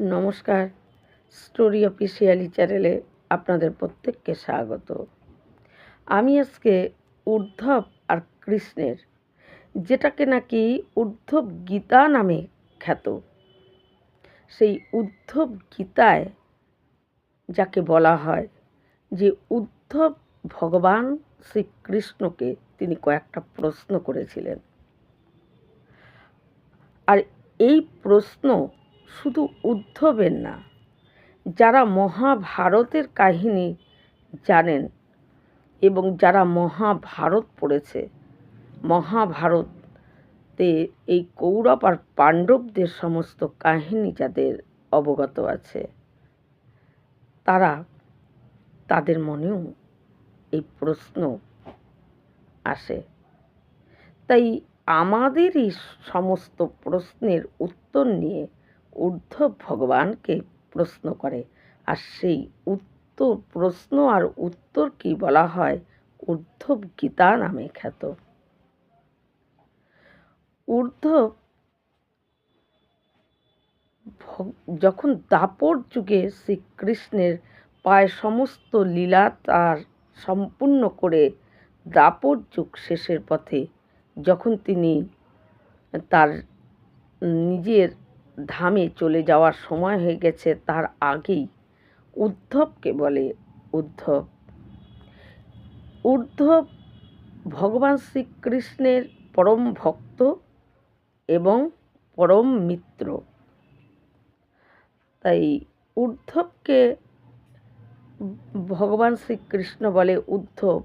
নমস্কার। Story officially চ্যানেলে আপনাদের প্রত্যেককে স্বাগত। আমি আজকে উদ্ধব আর কৃষ্ণের, যেটাকে নাকি উদ্ধব গীতা নামে খ্যাত। সেই উদ্ধব গীতায় যাকে বলা হয় যে উদ্ধব ভগবান শ্রীকৃষ্ণকে তিনি কয়েকটা প্রশ্ন করেছিলেন। আর এই প্রশ্ন শুধু উদ্ধবের না, যারা মহাভারতের কাহিনী জানেন এবং যারা মহাভারত পড়েছে, মহাভারতে এই কৌরব আর পাণ্ডবদের সমস্ত কাহিনী যাদের অবগত আছে, তারা তাদের মনেও এই প্রশ্ন আসে। তাই আমাদের এই সমস্ত প্রশ্নের উত্তর নিয়ে উদ্ধব ভগবানকে প্রশ্ন করে। আর সেই উত্তর প্রশ্ন আর উত্তর কি বলা হয়? উদ্ধব গীতা নামে খ্যাত। উদ্ধব যখন দাপর যুগে শ্রীকৃষ্ণের পায় সমস্ত লীলা তার সম্পূর্ণ করে দাপর যুগ শেষের পথে, যখন তিনি তার নিজের ধামে চলে যাওয়ার সময় হয়ে গেছে তার আগেই। উদ্ধবকে বলে, উদ্ধব উদ্ধব ভগবান শ্রীকৃষ্ণের পরম ভক্ত এবং পরম মিত্র। তাই উদ্ধবকে ভগবান শ্রীকৃষ্ণ বলে, উদ্ধব,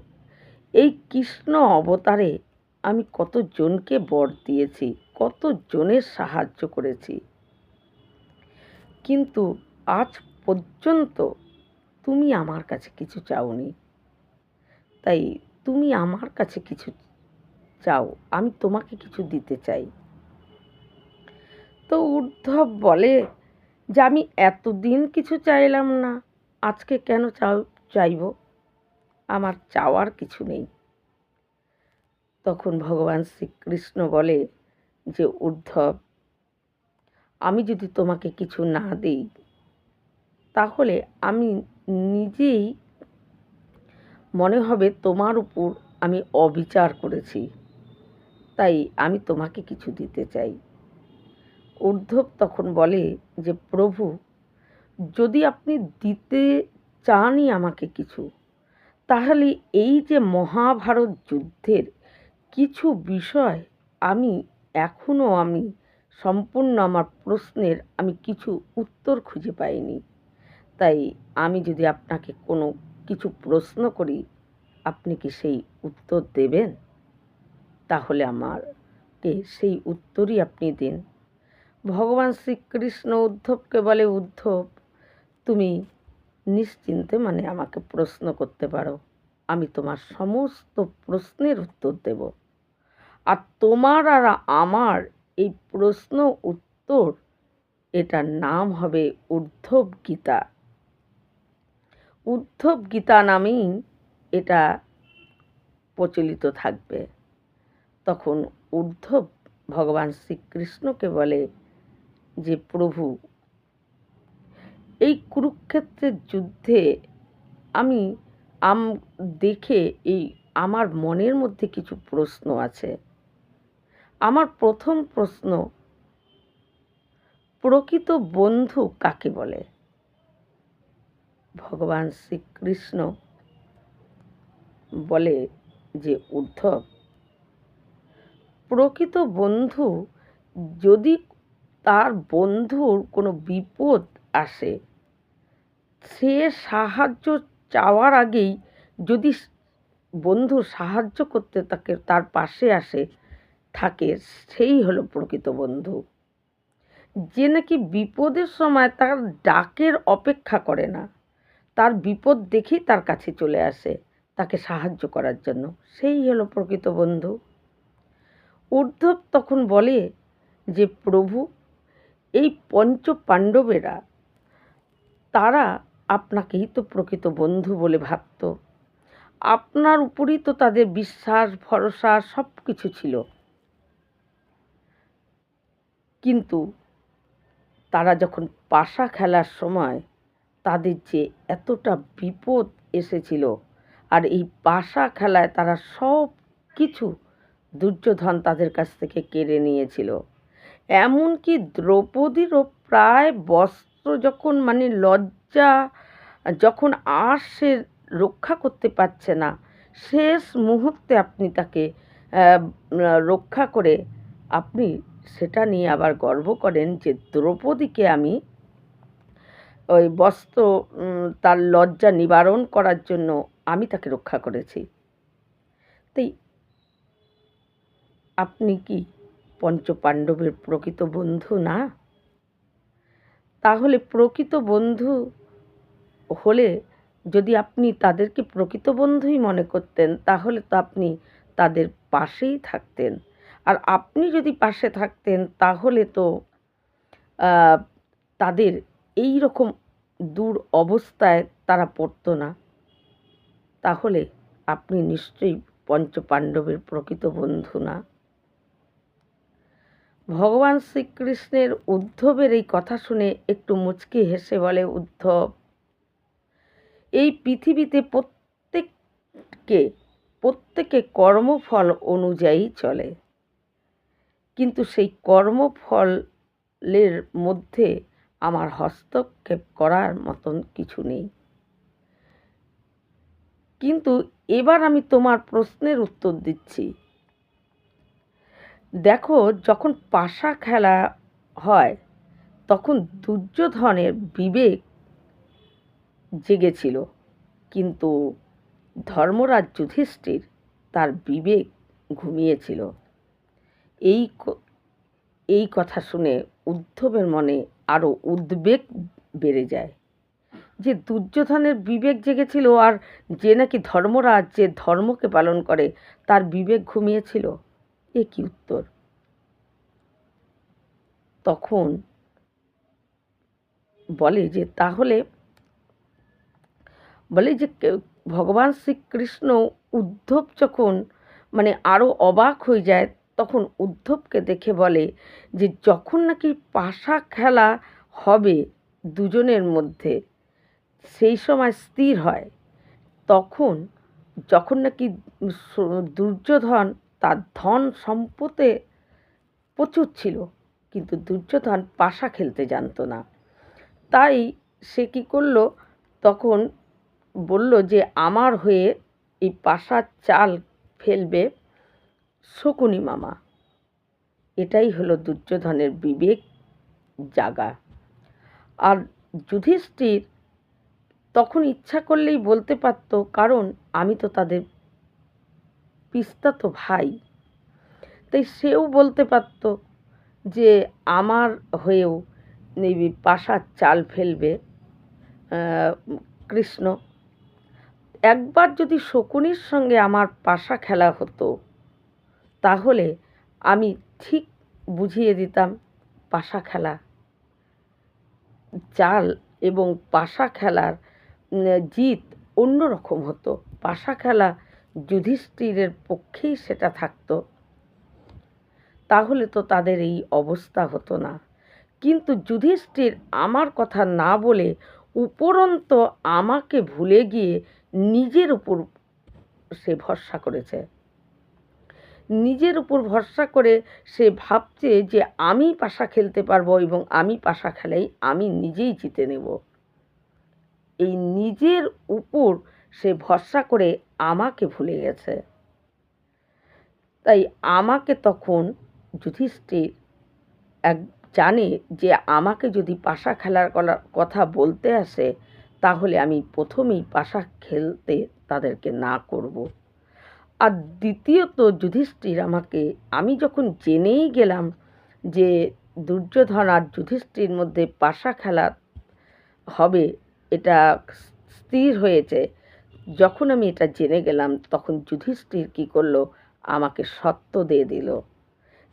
এই কৃষ্ণ অবতারে আমি কতজনকে বর দিয়েছি কত জনের সাহায্য করেছি? কিন্তু আজ পর্যন্ত তুমি আমার কাছে কিছু চাওনি। তাই তুমি আমার কাছে কিছু চাও, আমি তোমাকে কিছু দিতে চাই। তো উদ্ধব বলে যে, আমি এতদিন কিছু চাইলাম না, আজকে কেন চাও, চাইব? আমার চাওয়ার কিছু নেই। তখন ভগবান শ্রীকৃষ্ণ বলে যে, উদ্ধব আমি যদি তোমাকে কিছু না দিই, তাহলে আমি নিজেই মনে হবে তোমার উপর আমি অবিচার করেছি। তাই আমি তোমাকে কিছু দিতে চাই। উদ্ধব তখন বলে যে, প্রভু, যদি আপনি দিতে চানই আমাকে কিছু, তাহলে এই যে মহাভারত যুদ্ধের কিছু বিষয় আমি, এখনও আমি সম্পূর্ণ আমার প্রশ্নের আমি কিছু উত্তর খুঁজে পাইনি। তাই আমি যদি আপনাকে কোনো কিছু প্রশ্ন করি, আপনি কি সেই উত্তর দেবেন? তাহলে আমারকে সেই উত্তরই আপনি দিন। ভগবান শ্রীকৃষ্ণ উদ্ধবকে বলে, উদ্ধব, তুমি নিশ্চিন্তে মানে আমাকে প্রশ্ন করতে পারো। আমি তোমার সমস্ত প্রশ্নের উত্তর দেব। আর তোমার আর আমার এই প্রশ্ন উত্তর, এটার নাম হবে উদ্ধব গীতা। উদ্ধব গীতা নামেই এটা প্রচলিত থাকবে। তখন উদ্ধব ভগবান শ্রীকৃষ্ণকে বলে যে, প্রভু, এই কুরুক্ষেত্রের যুদ্ধে আমি আম, দেখে এই আমার মনের মধ্যে কিছু প্রশ্ন আছে। আমার প্রথম প্রশ্ন, প্রকৃত বন্ধু কাকে বলে? ভগবান শ্রীকৃষ্ণ বলে যে উদ্ধব প্রকৃত বন্ধু যদি তার বন্ধুর কোনো বিপদ আসে, সে সাহায্য চাওয়ার আগেই যদি বন্ধু সাহায্য করতে তাকে তার পাশে আসে থাকে, সেই হলো প্রকৃত বন্ধু। যে নাকি বিপদের সময় তার ডাকের অপেক্ষা করে না, তার বিপদ দেখেই তার কাছে চলে আসে তাকে সাহায্য করার জন্য, সেই হলো প্রকৃত বন্ধু। উদ্ধব তখন বলে যে, প্রভু, এই পঞ্চ পাণ্ডবেরা তারা আপনাকেই তো প্রকৃত বন্ধু বলে ভাবত। আপনার উপরই তো তাদের বিশ্বাস, ভরসা সব কিছু ছিল। কিন্তু তারা যখন পাশা খেলার সময় তাদের যে এতটা বিপদ এসেছিল আর এই পাশা খেলায় তারা সব কিছু দুর্যোধন তাদের কাছ থেকে কেড়ে নিয়েছিল। এমনকি দ্রৌপদীরও প্রায় বস্ত্র যখন মানে লজ্জা যখন আর সে রক্ষা করতে পারছে না, শেষ মুহূর্তে আপনি তাকে রক্ষা করে আপনি সেটা নিয়ে আবার গর্ব করেন যে দ্রৌপদীকে আমি ওই বস্ত্র তার লজ্জা নিবারণ করার জন্য আমি তাকে রক্ষা করেছি। তাই আপনি কি পঞ্চপাণ্ডবের প্রকৃত বন্ধু না? তাহলে প্রকৃত বন্ধু হলে যদি আপনি তাদেরকে প্রকৃত বন্ধুই মনে করতেন, তাহলে তো আপনি তাদের পাশেই থাকতেন। আর আপনি যদি পাশে থাকতেন, তাহলে তো তাদের এই রকম দূর অবস্থায় তারা পড়তো না। তাহলে আপনি নিশ্চয়ই পঞ্চপাণ্ডবের প্রকৃত বন্ধু না। ভগবান শ্রীকৃষ্ণের উদ্ধবের এই কথা শুনে একটু মুচকি হেসে বলে, উদ্ধব, এই পৃথিবীতে প্রত্যেককে, প্রত্যেকে কর্মফল অনুযায়ী চলে। কিন্তু সেই কর্মফলের মধ্যে আমার হস্তক্ষেপ করার মতন কিছু নেই। কিন্তু এবার আমি তোমার প্রশ্নের উত্তর দিচ্ছি। দেখো, যখন পাশা খেলা হয়, তখন দুর্যোধনের বিবেক জেগেছিল, কিন্তু ধর্মরাজ যুধিষ্ঠির তার বিবেক ঘুমিয়েছিল। এই এই কথা শুনে উদ্ধবের মনে আরও উদ্বেগ বেড়ে যায়। যে দুর্যোধনের বিবেক জেগেছিল আর যে নাকি ধর্মরাজ যে ধর্মকে পালন করে, তার বিবেক ঘুমিয়েছিল। এ কি উত্তর? তখন বলে যে, তাহলে বলে যে ভগবান শ্রীকৃষ্ণ উদ্ধব যখন মানে আরও অবাক হয়ে যায় তখন উদ্ধবকে দেখে বলে যে, যখন নাকি পাশা খেলা হবে দুজনের মধ্যে, সেই সময় স্থির হয়। তখন যখন নাকি দুর্যোধন তার ধন সম্পদে প্রচুর ছিল, কিন্তু দুর্যোধন পাশা খেলতে জানতো না। তাই সে কী করল? তখন বলল যে, আমার হয়ে এই পাশার চাল ফেলবে শকুনি মামা। এটাই হলো দুর্যোধনের বিবেক জাগা। আর যুধিষ্ঠির তখন ইচ্ছা করলেই বলতে পারত, কারণ আমি তো তাদের পিস্তাতো ভাই। তাই সেও বলতে পারত যে আমার হয়েও পাশার চাল ফেলবে কৃষ্ণ। একবার যদি শকুনির সঙ্গে আমার পাশা খেলা হতো তাহলে আমি ঠিক বুঝিয়ে দিতাম পাশা খেলা। চাল এবং পাশা খেলার জিত অন্যরকম হতো। পাশা খেলা যুধিষ্ঠিরের পক্ষেই সেটা থাকতো। তাহলে তো তাদের এই অবস্থা হতো না। কিন্তু যুধিষ্ঠির আমার কথা না বলে উপরন্ত আমাকে ভুলে গিয়ে নিজের উপর সে ভরসা করেছে। নিজের উপর ভরসা করে সে ভাবছে যে আমি পাশা খেলতে পারব এবং আমি পাশা খেলাই আমি নিজেই জিতে নেব। এই নিজের উপর সে ভরসা করে আমাকে ভুলে গেছে। তাই আমাকে তখন যুধিষ্ঠির এক জানে যে আমাকে যদি পাশা খেলার কথা বলতে আসে, তাহলে আমি প্রথমেই পাশা খেলতে তাদেরকে না করব। আর দ্বিতীয়ত যুধিষ্ঠির আমাকে, আমি যখন জেনেই গেলাম যে দুর্যোধন আর যুধিষ্ঠির মধ্যে পাশা খেলা হবে, এটা স্থির হয়েছে, যখন আমি এটা জেনে গেলাম, তখন যুধিষ্ঠির কী করল, আমাকে সত্য দিয়ে দিল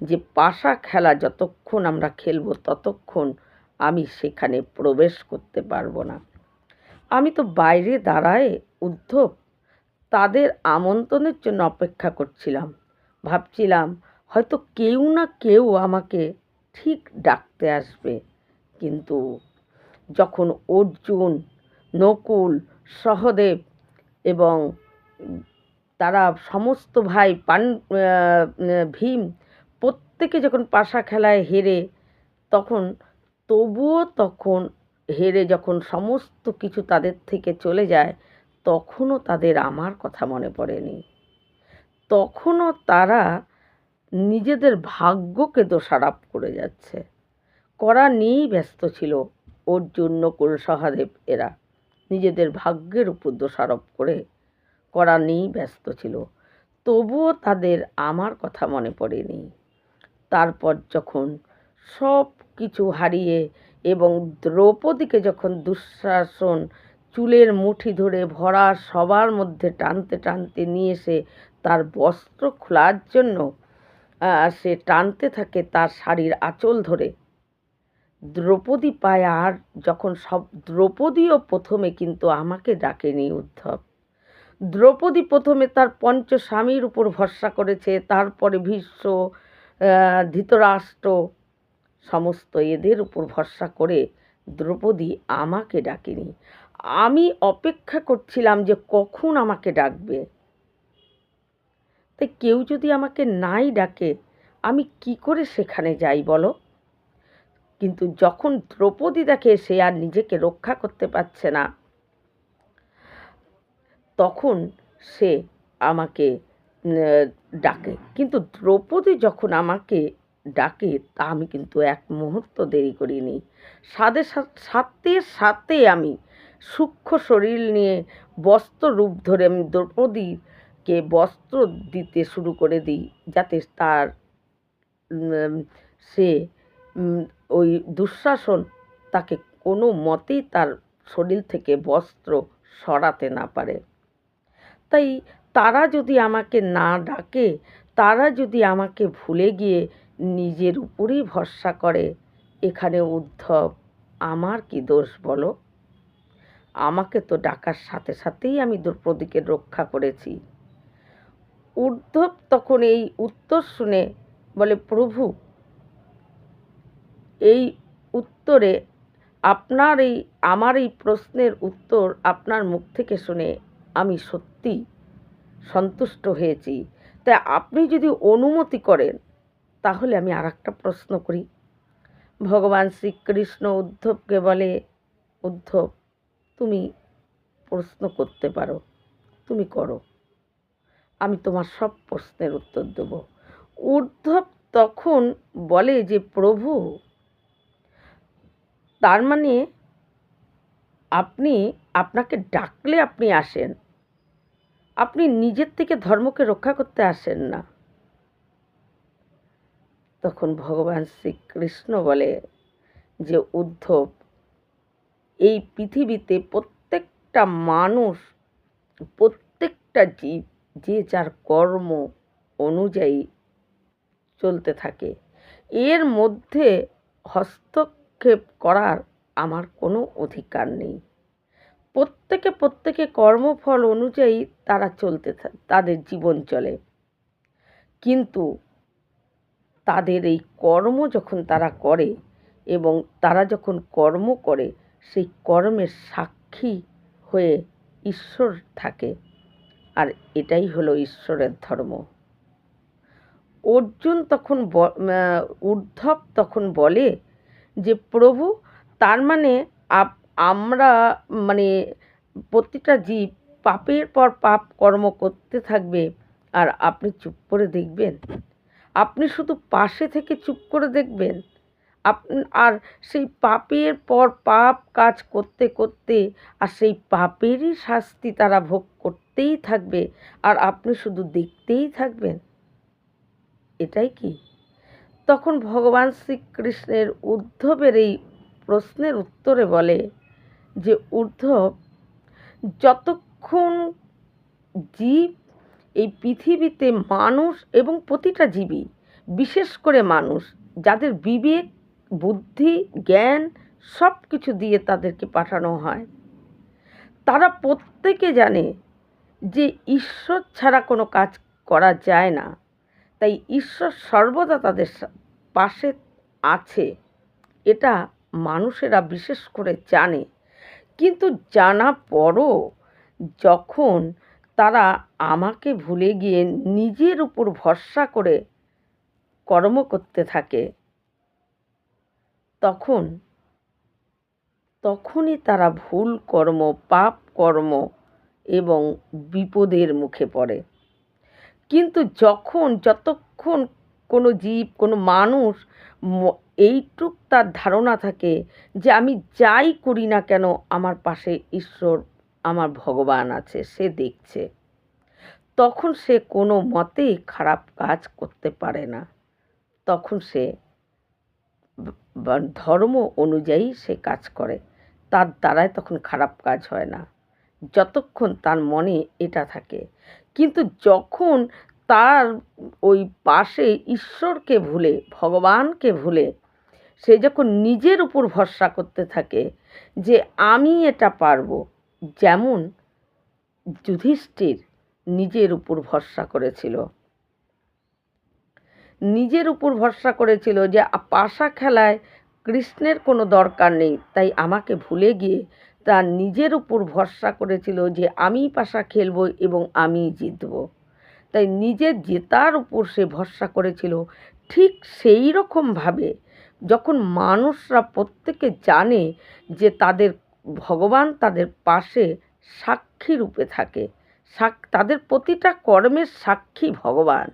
যে পাশা খেলা যতক্ষণ আমরা খেলব, ততক্ষণ আমি সেখানে প্রবেশ করতে পারব না। আমি তো বাইরে দাঁড়ায় উদ্ধব তাদের আমন্ত্রণের জন্য অপেক্ষা করছিলাম। ভাবছিলাম, হয়তো কেউ না কেউ আমাকে ঠিক ডাকতে আসবে। কিন্তু যখন অর্জুন, নকুল, সহদেব এবং তারা সমস্ত ভাই পান ভীম প্রত্যেকে যখন পাশা খেলায় হেরে, তখন তবুও তখন হেরে যখন সমস্ত কিছু তাদের থেকে চলে যায় তখনও তাদের আমার কথা মনে পড়েনি। তখনও তারা নিজেদের ভাগ্যকে দোষারাপ করে যাচ্ছে। করা নিয়েই ব্যস্ত ছিল ওর জন্য সহাদেব এরা। নিজেদের ভাগ্যের উপর দোষারোপ করে করা নিয়েই ব্যস্ত ছিল। তবুও তাদের আমার কথা মনে পড়েনি। তারপর যখন সব কিছু হারিয়ে এবং দ্রৌপদীকে যখন দুঃশাসন চুলের মুঠি ধরে ভরা সবার মধ্যে টানতে টানতে নিয়ে এসে তার বস্ত্র খোলার জন্য সে টানতে থাকে তার শাড়ির আঁচল ধরে। দ্রৌপদী পায় আর যখন সব দ্রৌপদীও প্রথমে কিন্তু আমাকে ডাকেনি উদ্ধব। দ্রৌপদী প্রথমে তার পঞ্চ স্বামীর উপর ভরসা করেছে, তারপরে ভীষ্ম ধৃতরাষ্ট্র, সমস্ত এদের উপর ভরসা করে দ্রৌপদী আমাকে ডাকেনি। অপেক্ষা করছিলাম যে কখন আমাকে ডাকবে। তাই কেউ যদি আমাকে নাই ডাকে, আমি কি করে সেখানে যাই বলো? কিন্তু যখন দ্রৌপদী দেখে সে আর নিজেকে রক্ষা করতে পারছে না, তখন সে আমাকে ডাকে। কিন্তু দ্রৌপদী যখন আমাকে ডাকে, তা আমি কিন্তু এক মুহূর্ত দেরি করিনি। সাথে সাথে সাথে আমি সূক্ষ্ম শরীর নিয়ে বস্ত্র রূপ ধরে আমি দ্রৌপদীকে বস্ত্র দিতে শুরু করে দিই, যাতে তার সে ওই দুঃশাসন তাকে কোনো মতেই তার শরীর থেকে বস্ত্র সরাতে না পারে। তাই তারা যদি আমাকে না ডাকে, তারা যদি আমাকে ভুলে গিয়ে নিজের উপরেই ভরসা করে, এখানে উদ্ধব, আমার কি দোষ বলো? আমাকে তো ডাকার সাথে সাথেই আমি দ্রৌপদীকে রক্ষা করেছি। উদ্ধব তখন এই উত্তর শুনে বলে, প্রভু, এই উত্তরে আপনার এই, আমার এই প্রশ্নের উত্তর আপনার মুখ থেকে শুনে আমি সত্যি সন্তুষ্ট হয়েছি। তাই আপনি যদি অনুমতি করেন, তাহলে আমি আর একটা প্রশ্ন করি। ভগবান শ্রীকৃষ্ণ উদ্ধবকে বলে, উদ্ধব তুমি প্রশ্ন করতে পারো, তুমি করো। আমি তোমার সব প্রশ্নের উত্তর দেব। উদ্ধব তখন বলে যে, প্রভু, তার মানে আপনি, আপনাকে ডাকলে আপনি আসেন। আপনি নিজের থেকে ধর্মকে রক্ষা করতে আসেন না। তখন ভগবান শ্রীকৃষ্ণ বলে যে উদ্ধব এই পৃথিবীতে প্রত্যেকটা মানুষ, প্রত্যেকটা জীব, যে যার কর্ম অনুযায়ী চলতে থাকে, এর মধ্যে হস্তক্ষেপ করার আমার কোনো অধিকার নেই। প্রত্যেকে প্রত্যেকে কর্মফল অনুযায়ী তারা চলতে তাদের জীবন চলে। কিন্তু তাদের এই কর্ম যখন তারা করে এবং তারা যখন কর্ম করে সেই কর্মের সাক্ষী হয়ে ঈশ্বর থাকে। আর এটাই হলো ঈশ্বরের ধর্ম। অর্জুন তখন উদ্ধব তখন বলে যে, প্রভু, তার মানে আমরা মানে প্রতিটা জীব পাপের পর পাপ কর্ম করতে থাকবে। আর আপনি চুপ করে দেখবেন। আপনি শুধু পাশে থেকে চুপ করে দেখবেন। আপ, আর সেই পাপের পর পাপ কাজ করতে করতে, আর সেই পাপেরই শাস্তি তারা ভোগ করতেই থাকবে, আর আপনি শুধু দেখতেই থাকবেন। এটাই কি? তখন ভগবান শ্রীকৃষ্ণের উদ্ধবের এই প্রশ্নের উত্তরে বলে যে, উদ্ধব, যতক্ষণ জীব এই পৃথিবীতে মানুষ এবং প্রতিটা জীবী বিশেষ করে মানুষ, যাদের বিবেক বুদ্ধি, জ্ঞান সব কিছু দিয়ে তাদেরকে পাঠানো হয়। তারা প্রত্যেকে জানে যে ঈশ্বর ছাড়া কোনো কাজ করা যায় না। তাই ঈশ্বর সর্বদা তাদের পাশে আছে। এটা মানুষেরা বিশেষ করে জানে। কিন্তু জানা পরও যখন তারা আমাকে ভুলে গিয়ে নিজের উপর ভরসা করে কর্ম করতে থাকে তখন, তখনই তারা ভুল কর্ম, পাপ কর্ম এবং বিপদের মুখে পড়ে। কিন্তু যখন, যতক্ষণ কোনো জীব, কোনো মানুষ এইটুক তার ধারণা থাকে যে আমি যাই করি না কেন, আমার পাশে ঈশ্বর, আমার ভগবান আছে, সে দেখছে, তখন সে কোনো মতেই খারাপ কাজ করতে পারে না। তখন সে ধর্ম অনুযায়ী সে কাজ করে, তার দ্বারায় তখন খারাপ কাজ হয় না। যতক্ষণ তার মনে এটা থাকে। কিন্তু যখন তার ওই পাশে ঈশ্বরকে ভুলে, ভগবানকে ভুলে, সে যখন নিজের উপর ভরসা করতে থাকে যে আমি এটা পারব, যেমন যুধিষ্ঠির নিজের উপর ভরসা করেছিল। নিজের উপর ভরসা করেছিল যে পাশা খেলায় কৃষ্ণের কোনো দরকার নেই। তাই আমাকে ভুলে গিয়ে তার নিজের উপর ভরসা করেছিল যে আমি পাশা খেলব এবং আমি জিতব। তাই নিজের জেতার উপর সে ভরসা করেছিল ঠিক সেই রকমভাবে যখন মানুষরা প্রত্যেকে জানে যে তাদের ভগবান তাদের পাশে সাক্ষী রূপে থাকে, সাক তাদের প্রতিটা কর্মের সাক্ষী ভগবান।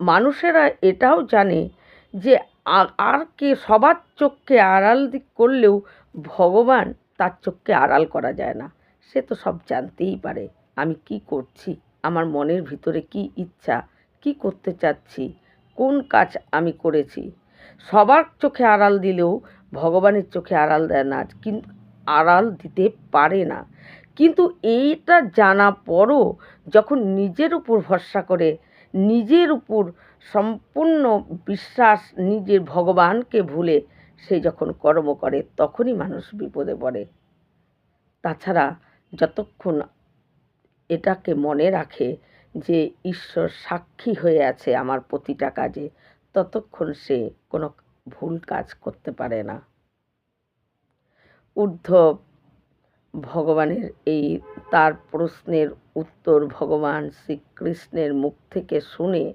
মানুষেরা এটাও জানে যে আর কে, সবার চোখকে আড়াল দি- করলেও ভগবান তার চোখকে আড়াল করা যায় না। সে তো সব জানতেই পারে, আমি কি করছি, আমার মনের ভিতরে কি ইচ্ছা, কি করতে চাচ্ছি, কোন কাজ আমি করেছি। সবার চোখে আড়াল দিলেও ভগবানের চোখে আড়াল দেয় না কিন্তু আড়াল দিতে পারে না। কিন্তু এইটা জানা পরও যখন নিজের উপর ভরসা করে নিজের উপর সম্পূর্ণ বিশ্বাস নিজের ভগবানকে ভুলে সে যখন কর্ম করে, তখনই মানুষ বিপদে পড়ে। তাছাড়া যতক্ষণ এটাকে মনে রাখে যে ঈশ্বর সাক্ষী হয়ে আছে আমার প্রতিটা কাজে, ততক্ষণ সে কোনো ভুল কাজ করতে পারে না। উদ্ধব ভগবানের এই তার প্রশ্নের উত্তর ভগবান শ্রীকৃষ্ণের মুখ থেকে শুনে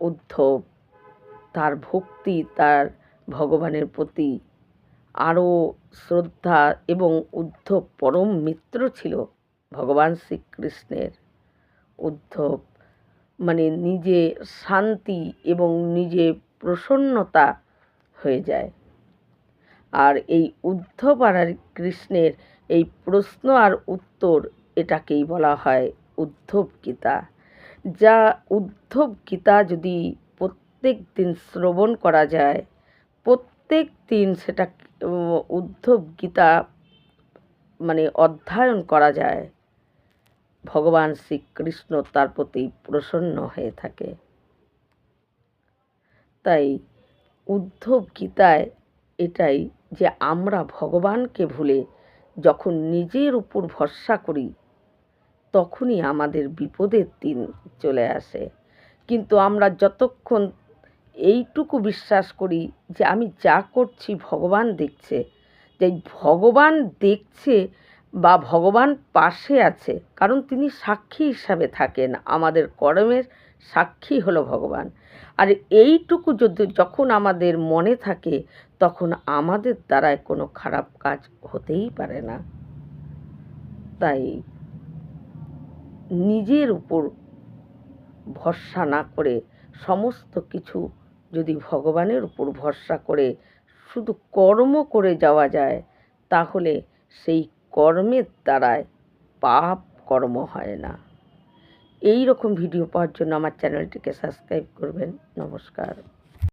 উদ্ধব তার ভক্তি, তার ভগবানের প্রতি আরও শ্রদ্ধা এবং উদ্ধব পরম মিত্র ছিল ভগবান শ্রীকৃষ্ণের। উদ্ধব মানে নিজে শান্তি এবং নিজে প্রসন্নতা হয়ে যায়। আর এই উদ্ধব আর কৃষ্ণের এই প্রশ্ন আর উত্তর এটাকেই বলা হয় উদ্ধব গীতা যা উদ্ধব গীতা যদি প্রত্যেক দিন শ্রবণ করা যায়, প্রত্যেক দিন সেটা উদ্ধব গীতা মানে অধ্যয়ন করা যায়, ভগবান শ্রীকৃষ্ণ তার প্রতি প্রসন্ন হয়ে থাকে। তাই উদ্ধব গীতায় এটাই যে আমরা ভগবানকে ভুলে যখন নিজের উপর ভরসা করি, তখনই আমাদের বিপদের দিন চলে আসে। কিন্তু আমরা যতক্ষণ এইটুকু বিশ্বাস করি যে আমি যা করছি ভগবান দেখছে, যে ভগবান দেখছে বা ভগবান পাশে আছে, কারণ তিনি সাক্ষী হিসাবে থাকেন, আমাদের কর্মের সাক্ষী হলো ভগবান। আর এইটুকু যদি যখন আমাদের মনে থাকে তখন আমাদের দ্বারায় কোনো খারাপ কাজ হতেই পারে না। তাই নিজের উপর ভরসা না করে সমস্ত কিছু যদি ভগবানের উপর ভরসা করে শুধু কর্ম করে যাওয়া যায়, তাহলে সেই কর্মের দ্বারায় পাপ কর্ম হয় না। এই রকম ভিডিও পাওয়ার জন্য আমার চ্যানেলটিকে সাবস্ক্রাইব করবেন। নমস্কার।